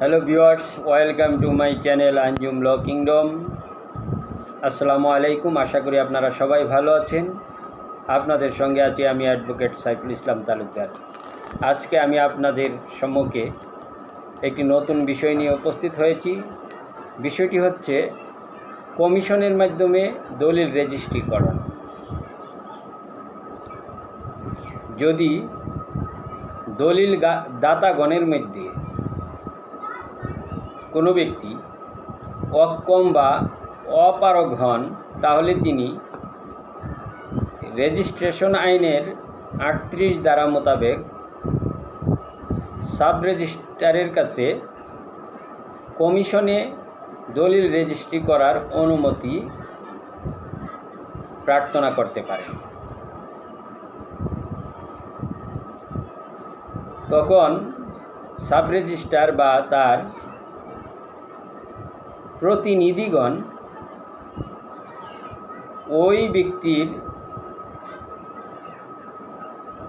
Hello viewers welcome to my channel Anjum law kingdom আসসালামু আলাইকুম আশা করি আপনারা সবাই ভালো আছেন। আপনাদের সঙ্গে আছি আমি অ্যাডভোকেট সাইফুল ইসলাম তালুকদার। আজকে আমি আপনাদের সম্মুখে একটি নতুন বিষয় নিয়ে উপস্থিত হয়েছি। বিষয়টি হচ্ছে কমিশনের মাধ্যমে দলিল রেজিস্ট্রিকরণ। যদি দলিল দাতাগণের মধ্যে কোনো ব্যক্তি অক্ষম বা অপারগ হন, তাহলে তিনি রেজিস্ট্রেশন আইনের আটত্রিশ ধারা মোতাবেক সাব রেজিস্ট্রারের কাছে কমিশনে দলিল রেজিস্ট্রি করার অনুমতি প্রার্থনা করতে পারেন। তখন সাব রেজিস্ট্রার বা তার প্রতিনিধিগণ ওই ব্যক্তির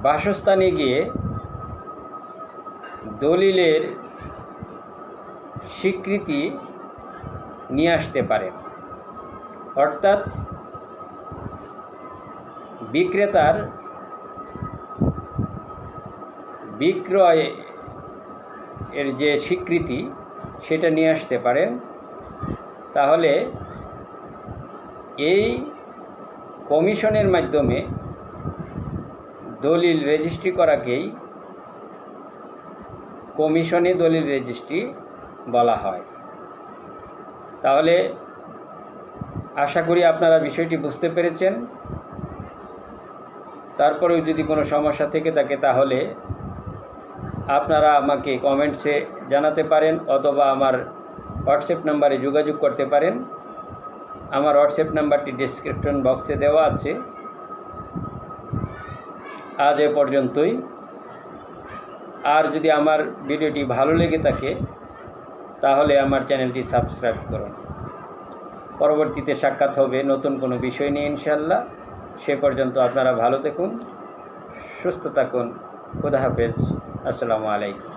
বাসস্থানে গিয়ে দলিলের স্বীকৃতি নিয়ে আসতে পারেন। অর্থাৎ বিক্রেতার বিক্রয় এর যে স্বীকৃতি, সেটা নিয়ে আসতে পারেন। তাহলে এই কমিশনের মাধ্যমে দলিল রেজিস্ট্রি করাকেই কমিশনে দলিল রেজিস্ট্রি বলা হয়। তাহলে আশা করি আপনারা বিষয়টি বুঝতে পেরেছেন। তারপরেও যদি কোনো সমস্যা থেকে থাকে তাহলে আপনারা আমাকে কমেন্টসে জানাতে পারেন অথবা আমার হোয়াটসঅ্যাপ নাম্বারে যোগাযোগ করতে পারেন। আমার হোয়াটসঅ্যাপ নাম্বারটি ডিসক্রিপশন বক্সে দেওয়া আছে। আজ এ পর্যন্তই। আর যদি আমার ভিডিওটি ভালো লেগে থাকে, তাহলে আমার চ্যানেলটি সাবস্ক্রাইব করুন। পরবর্তীতে সাক্ষাৎ হবে নতুন কোনো বিষয় নিয়ে ইনশাল্লাহ সে পর্যন্ত আপনারা ভালো থাকুন, সুস্থ থাকুন। খুদা হাফেজ। আসসালামু আলাইকুম।